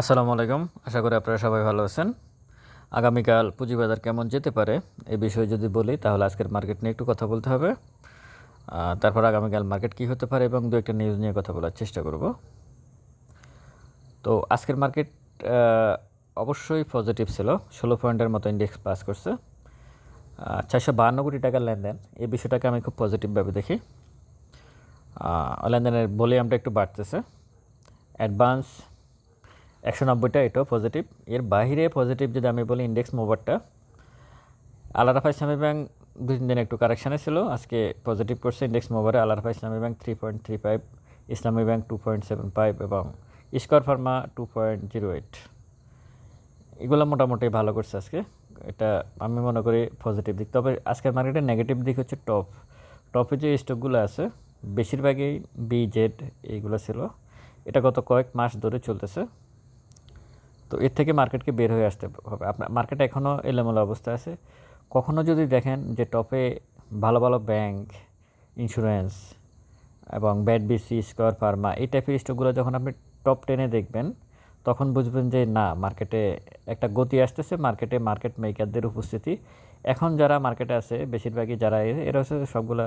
আসসালামু আলাইকুম। আশা করি আপনারা সবাই ভালো আছেন। আগামীকাল পুঁজিবাজার কেমন যেতে পারে এই বিষয়ে যদি বলি, তাহলে আজকের মার্কেট নিয়ে একটু কথা বলতে হবে। তারপর আগামীকাল মার্কেট কী হতে পারে এবং দু একটা নিউজ নিয়ে কথা বলার চেষ্টা করব। তো আজকের মার্কেট অবশ্যই পজিটিভ ছিল। ষোলো পয়েন্টের মতো ইন্ডেক্স পাস করছে। চারশো বাহান্ন কোটি টাকার লেনদেন। এই বিষয়টাকে আমি খুব পজিটিভভাবে দেখি। লেনদেনের ভলিউমটা একটু বাড়তেছে। অ্যাডভান্স একশো নব্বইটা এটাও পজিটিভ এর বাইরে পজিটিভ যদি আমি বলি ইন্ডেক্স মোবারটা আলারাফা ইসলামী ব্যাংক তিন দিন একটু কারেকশানে ছিল। আজকে পজিটিভ করছে index মোবারে Alarafah Islami bank three point three five Islami bank two point seven five এবং Square Pharma two point zero eight এগুলো মোটামুটি ভালো করছে আজকে। এটা আমি মনে করি পজিটিভ দিক। তবে আজকের মার্কেটের নেগেটিভ দিক হচ্ছে টপ টপে যে স্টকগুলো আছে, বেশিরভাগই বি জেড এইগুলো ছিল। এটা গত কয়েক মাস ধরে চলতেছে। তো এর থেকে মার্কেটকে বের হয়ে আসতে হবে। আপনার মার্কেট এখনও এলোমেলো অবস্থায় আছে। কখনও যদি দেখেন যে টপে ভালো ভালো ব্যাংক ইন্স্যুরেন্স এবং ব্যাট বিসি স্কোয়ার ফার্মা এই টাইপের স্টকগুলো যখন আপনি টপ টেনে দেখবেন, তখন বুঝবেন যে না, মার্কেটে একটা গতি আসতেছে, মার্কেটে মার্কেট মেকারদের উপস্থিতি। এখন যারা মার্কেটে আছে, বেশিরভাগই যারা এরা হচ্ছে সবগুলা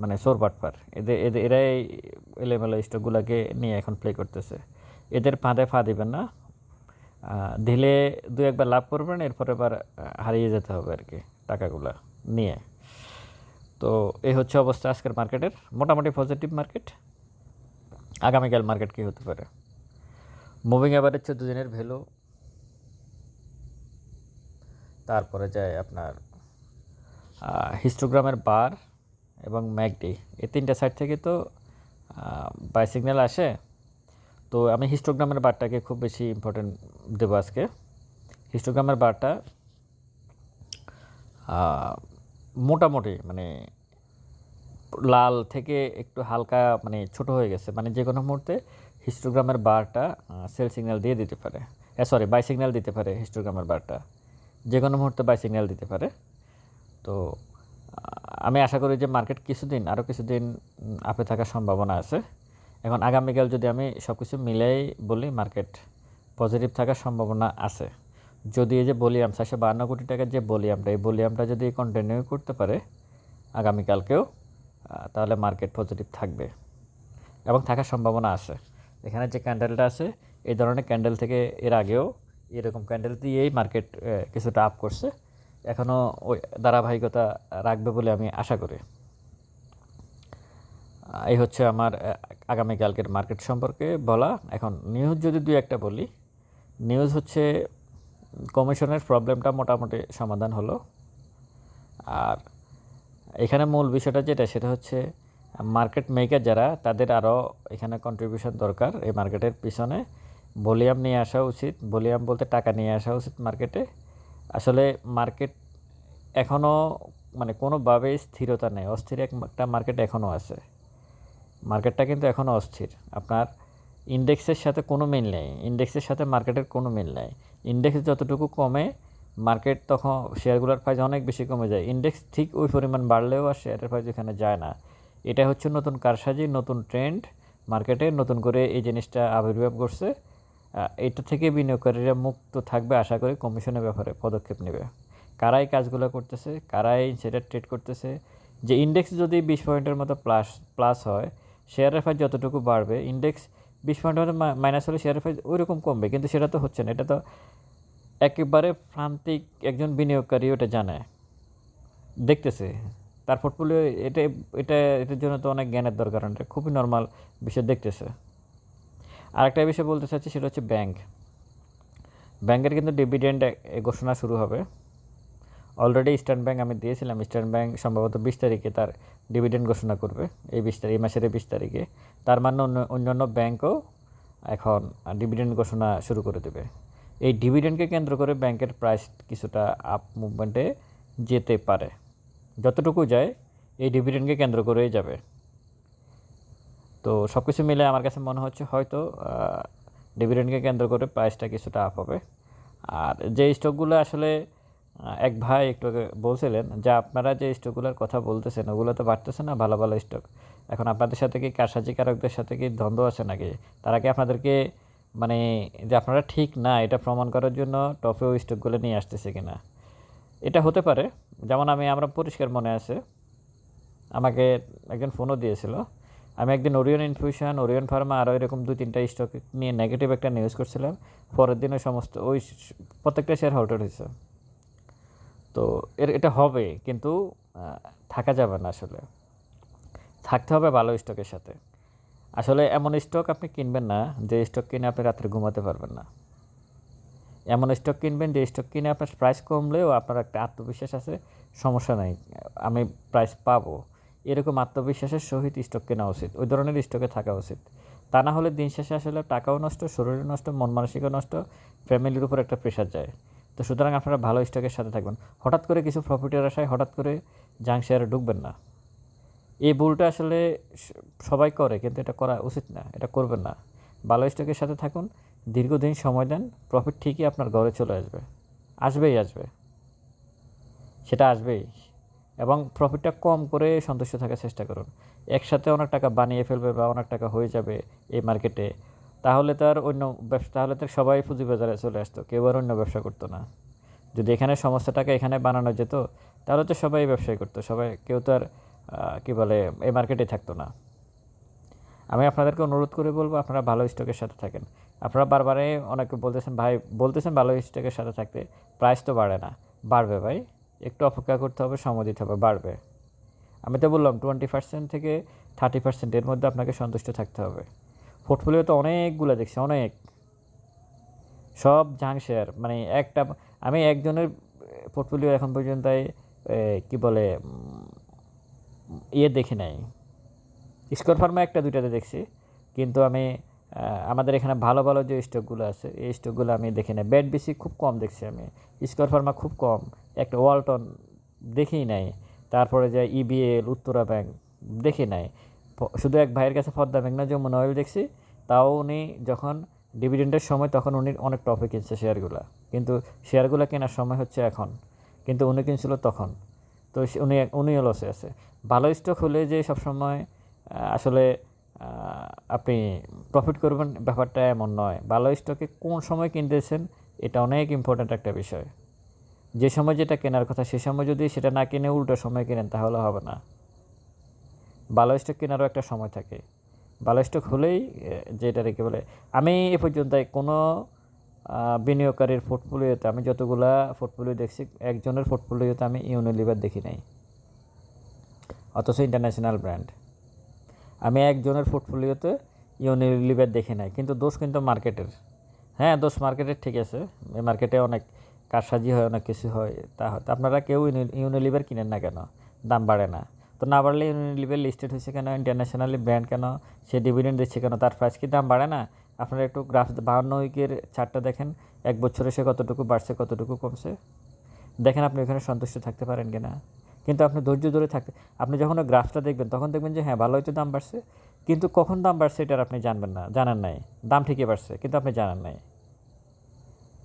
মানে সোর বাটপার এদের এদের, এরাই এলোমেলো স্টকগুলোকে নিয়ে এখন প্লে করতেছে। এদের ফাঁদে ফা দিবেন না। দিলে দু একবার লাভ করবেন এরপরে আহ, হারিয়ে যেতে হবে আর কি টাকাগুলা নিয়ে। তো এই হচ্ছে অবস্থা আজকের মার্কেটের। মোটামুটি পজিটিভ মার্কেট আগামীকাল মার্কেট কী হতে পারে? মুভিং অ্যাভারেজ চোদ্দ দিনের ভ্যালু তারপরে যায় আপনার হিস্টোগ্রামের বার এবং ম্যাকডি এই তিনটা সাইড থেকে তো বাই সিগন্যাল আসে। তো আমি হিস্টোগ্রামের বারটাকে খুব বেশি ইম্পর্টেন্ট দেবো আজকে। হিস্টোগ্রামের বারটা মোটামুটি মানে লাল থেকে একটু হালকা মানে ছোট হয়ে গেছে। মানে যে কোনো মুহূর্তে হিস্টোগ্রামের বারটা সেল সিগন্যাল দিয়ে দিতে পারে। সরি বাই সিগন্যাল দিতে পারে হিস্টোগ্রামের বারটা। যে কোনো মুহূর্তে বাই সিগন্যাল দিতে পারে। তো আমি আশা করি যে মার্কেট কিছুদিন আরও কিছুদিন আপে থাকার সম্ভাবনা আছে। এখন আগামীকাল যদি আমি সব কিছু মিলাই বলি মার্কেট পজিটিভ থাকার সম্ভাবনা আছে। যদি এই যে বলিয়াম চারশো বাহান্ন কোটি টাকার যে বলিয়ামটা এই বলিয়ামটা যদি কন্টিনিউ করতে পারে আগামীকালকেও তাহলে মার্কেট পজিটিভ থাকবে এবং থাকার সম্ভাবনা আছে। এখানে যে ক্যান্ডেলটা আছে, এই ধরনের ক্যান্ডেল থেকে এর আগেও এরকম ক্যান্ডেল দিয়েই মার্কেট কিছুটা আপ করছে। এখনও ওই ধারাবাহিকতা রাখবে বলে আমি আশা করি। এই হচ্ছে আমার আগামীকালকের মার্কেট সম্পর্কে বলা। এখন নিউজ যদি দুই একটা বলি নিউজ হচ্ছে কমিশনের প্রবলেমটা মোটামুটি সমাধান হলো। আর এখানে মূল বিষয়টা যেটা, সেটা হচ্ছে মার্কেট মেকার যারা, তাদের আরও এখানে কন্ট্রিবিউশন দরকার এই মার্কেটের পিছনে। ভলিউম নিয়ে আসা উচিত ভলিউম বলতে টাকা নিয়ে আসা উচিত মার্কেটে আসলে মার্কেট এখনও মানে কোনোভাবেই স্থিরতা নেই, অস্থির একটা মার্কেট এখনও আছে। মার্কেটটা কিন্তু এখনও অস্থির। আপনার ইন্ডেক্সের সাথে কোনো মিল নেই। ইন্ডেক্সের সাথে মার্কেটের কোনো মিল নেই। ইন্ডেক্স যতটুকু কমে, মার্কেট তখন শেয়ারগুলোর প্রাইস অনেক বেশি কমে যায়। ইন্ডেক্স ঠিক ওই পরিমাণ বাড়লেও আর শেয়ারের প্রাইস এখানে যায় না। এটা হচ্ছে নতুন কারসাজি, নতুন ট্রেন্ড মার্কেটে নতুন করে এই জিনিসটা আবির্ভাব করছে এটা থেকে বিনিয়োগকারীরা মুক্ত থাকবে আশা করি কমিশনের ব্যাপারে পদক্ষেপ নেবে। কারাই কাজগুলো করতেছে, কারাই সেটা ট্রেড করতেছে। যে ইন্ডেক্স যদি বিশ পয়েন্টের মতো প্লাস প্লাস হয় শেয়ারের প্রাইস যতটুকু বাড়বে ইন্ডেক্স বিশ পয়েন্টের মতো মাইনাস হলে শেয়ারের প্রাইস ওই রকম কমবে, কিন্তু সেটা তো হচ্ছে না, এটা তো একেবারে প্রান্তিক একজন বিনিয়োগকারী ওটা জানে, দেখতেছে। তার পোর্টফোলিও এটা এটা, এটার জন্য তো অনেক জ্ঞানের দরকার, এটা খুবই নর্মাল বিষয় দেখতেছে। আরেকটা বিষয় বলতে চাচ্ছি, সেটা হচ্ছে ব্যাংক ব্যাংকের কিন্তু ডিভিডেন্ড ঘোষণা শুরু হবে। অলরেডি ইস্টার্ন ব্যাংক আমি দিয়েছিলাম ইস্টার্ন ব্যাংক সম্ভবত বিশ তারিখে তার ডিভিডেন্ড ঘোষণা করবে, এই বিশ তারিখ, এই মাসের বিশ তারিখে। তার মানে অন্য, অন্যান্য ব্যাংকও এখন ডিভিডেন্ড ঘোষণা শুরু করে দেবে। এই ডিভিডেন্ডকে কেন্দ্র করে ব্যাংকের প্রাইস কিছুটা আপ মুভমেন্টে যেতে পারে। যতটুকু যায়, এই ডিভিডেন্ডকে কেন্দ্র করেই যাবে। তো সব কিছু মিলে আমার কাছে মনে হচ্ছে হয়তো ডিভিডেন্ডকে কেন্দ্র করে প্রাইসটা কিছুটা আপ হবে। আর যে স্টকগুলো আসলে এক ভাই একটু আগে বলছিলেন যে, আপনারা যে স্টকগুলোর কথা বলতেছেন, ওগুলো তো বাড়তেছে না, ভালো ভালো স্টক। এখন আপনাদের সাথে কি কারসাজিকারকদের সাথে কি দ্বন্দ্ব আছে নাকি? তারা কি আপনাদেরকে মানে যে আপনারা ঠিক না, এটা প্রমাণ করার জন্য টপে ওই স্টকগুলো নিয়ে আসতেছে কিনা? এটা হতে পারে। যেমন আমি, আমরা পরিষ্কার মনে আছে, আমাকে একজন ফোনও দিয়েছিল। আমি একদিন ওরিয়ন ইনফিউশন ওরিয়ন ফার্মা আরও এরকম দুই, তিনটা স্টক নিয়ে নেগেটিভ একটা নিউজ করছিলাম। পরের দিনে সমস্ত ওই প্রত্যেকটা শেয়ার হল্টেড হয়েছে তো এর, এটা হবে, কিন্তু থাকা যাবে না আসলে। থাকতে হবে ভালো স্টকের সাথে। আসলে এমন স্টক আপনি কিনবেন না, যে স্টক কিনে আপনি রাত্রে ঘুমাতে পারবেন না। এমন স্টক কিনবেন, যে স্টক কিনে আপনার প্রাইস কমলেও আপনার একটা আত্মবিশ্বাস আছে, সমস্যা নাই, আমি প্রাইস পাবো। এরকম আত্মবিশ্বাসের সহিত স্টক কেনা উচিত, ওই ধরনের স্টকে থাকা উচিত। তা না হলে দিন শেষে আসলে টাকাও নষ্ট, শরীরও নষ্ট, মন মানসিকও নষ্ট ফ্যামিলির উপর একটা প্রেশার যায়। তো সুতরাং আপনারা ভালো স্টকের সাথে থাকবেন। হঠাৎ করে কিছু প্রফিটের আশায় হঠাৎ করে জাং শেয়ারে ঢুকবেন না। এই ভুলটা আসলে সবাই করে, কিন্তু এটা করা উচিত না, এটা করবেন না। ভালো স্টকের সাথে থাকুন, দীর্ঘদিন সময় দেন প্রফিট ঠিকই আপনার ঘরে চলে আসবে। আসবেই আসবে। সেটা আসবেই। এবং প্রফিটটা কম করে সন্তুষ্ট থাকার চেষ্টা করুন। একসাথে অনেক টাকা বানিয়ে ফেলবে বা অনেক টাকা হয়ে যাবে এই মার্কেটে তাহলে তার অন্য ব্যবসা, তাহলে তো সবাই পুঁজিবাজারে চলে আসতো, কেউ আর অন্য ব্যবসা করতো না। যদি এখানে সমস্ত টাকা এখানে বানানো যেত, তাহলে তো সবাই ব্যবসায় করতো, সবাই, কেউ তো আর কী বলে, এই মার্কেটে থাকতো না। আমি আপনাদেরকে অনুরোধ করে বলব, আপনারা ভালো স্টকের সাথে থাকেন। আপনারা বারবারে অনেকে বলতেছেন, ভাই, বলতেছেন ভালো স্টকের সাথে থাকতে প্রাইস তো বাড়ে না। বাড়বে ভাই, একটু অপেক্ষা করতে হবে, সময় দিতে হবে, বাড়বে। আমি তো বললাম টোয়েন্টি পার্সেন্ট থেকে থার্টি পার্সেন্ট এর মধ্যে আপনাকে সন্তুষ্ট থাকতে হবে। পোর্টফোলিও তো অনেকগুলো দেখছি, অনেক। সব জাং শেয়ার মানে একটা, আমি একজনের পোর্টফোলিও এখন পর্যন্ত কি বলে ইয়ে দেখি নাই। স্কোর ফার্মা একটা, দুইটাতে দেখছি। কিন্তু আমি আমাদের এখানে ভালো ভালো যে স্টকগুলো আছে, এই স্টকগুলো আমি দেখি না ব্যাট বেশি খুব কম দেখছি আমি। স্কোর ফার্মা খুব কম। একটা ওয়ালটন দেখি নাই। তারপরে যে ইবিএল উত্তরা ব্যাংক দেখি নাই। শুধু এক ভাইয়ের কাছে ফদ্দা ব্যাংক না যমুনা অয়েল দেখছি। তাও উনি যখন ডিভিডেন্ডের সময় তখন উনি অনেক টপে কিনছে শেয়ারগুলো কিন্তু শেয়ারগুলো কেনার সময় হচ্ছে এখন। কিন্তু উনি কিনছিল তখন। তো উনি উনিও লসে আছে। ভালো স্টক হলে যে সবসময় আসলে আপনি প্রফিট করবেন ব্যাপারটা এমন নয়। ভালো স্টকে কোন সময় কিনতেছেন, এটা অনেক ইম্পর্ট্যান্ট একটা বিষয়। যে সময় যেটা কেনার কথা, সে সময় যদি সেটা না কিনে উল্টো সময় কেনেন, তাহলে হবে না। ভালো স্টক কেনারও একটা সময় থাকে। ভালো স্টক হলেই যেটা রেখে বলে, আমি এ পর্যন্ত কোনো বিনিয়োগকারীর পোর্টফোলিওতে আমি যতগুলা পোর্টফোলিও দেখছি, একজনের পোর্টফোলিওতে আমি ইউনিলিভার দেখি নাই। অথচ ইন্টারন্যাশনাল ব্র্যান্ড আমি একজনের পোর্টফোলিওতে ইউনিলিভার দেখি নাই, কিন্তু দোষ কিন্তু মার্কেটের হ্যাঁ দোষ মার্কেটের ঠিক আছে মার্কেটে অনেক কারসাজি হয়, অনেক কিছু হয়, তা হয়। তা আপনারা কেউ ইউনিলিভার কিনেন না কেন? দাম বাড়ে না। তো না বাড়লে ইউনিলিভার লিস্টেড হয়েছে কেন? ইন্টারন্যাশনালি ব্র্যান্ড কেন? সে ডিভিডেন্ড দিচ্ছে কেন? তার প্রাইস কি দাম বাড়ে না? আপনারা একটু গ্রাফ বাহান্ন উইকের চারটা দেখেন। এক বছরে সে কতটুকু বাড়ছে, কতটুকু কমছে? দেখেন আপনি ওখানে সন্তুষ্ট থাকতে পারেন কিনা? কিন্তু আপনি ধৈর্য ধরে থাকতে আপনি যখন ওই গ্রাফটা দেখবেন, তখন দেখবেন যে হ্যাঁ ভালো হয়তো দাম বাড়ছে। কিন্তু কখন দাম বাড়ছে এটার আপনি জানবেন না, জানেন নাই। দাম ঠিকই বাড়ছে, কিন্তু আপনি জানেন নাই।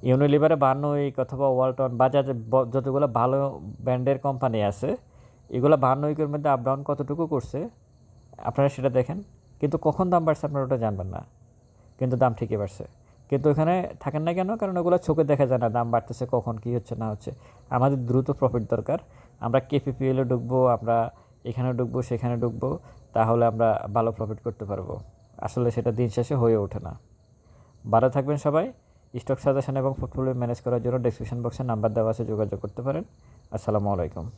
ইউনিলিভারে বান্ন উইক অথবা ওয়ালটন বাজাজ যতগুলো ভালো ব্র্যান্ডের কোম্পানি আছে এগুলো বান্ন উইকের মধ্যে আপ ডাউন কতটুকু করছে, আপনারা সেটা দেখেন। কিন্তু কখন দাম বাড়ছে আপনারা ওটা জানবেন না। কিন্তু দাম ঠিকই বাড়ছে। কিন্তু ওখানে থাকেন না কেন? কারণ ওগুলো চোখে দেখা যায় না দাম বাড়তেছে কখন, কী হচ্ছে, না হচ্ছে। আমাদের দ্রুত প্রফিট দরকার। আমরা কেপিপিএলে ঢুকবো, আমরা এখানে ঢুকবো, সেখানে ঢুকবো, তাহলে আমরা ভালো প্রফিট করতে পারব। আসলে সেটা দিন শেষে হয়ে ওঠে না। ভালো থাকবেন সবাই। স্টক সাজেশন এবং পোর্টফোলিও ম্যানেজ করার জন্য ডেসক্রিপশন বক্সে নাম্বার দেওয়া আছে, যোগাযোগ করতে পারেন। আসসালামু আলাইকুম।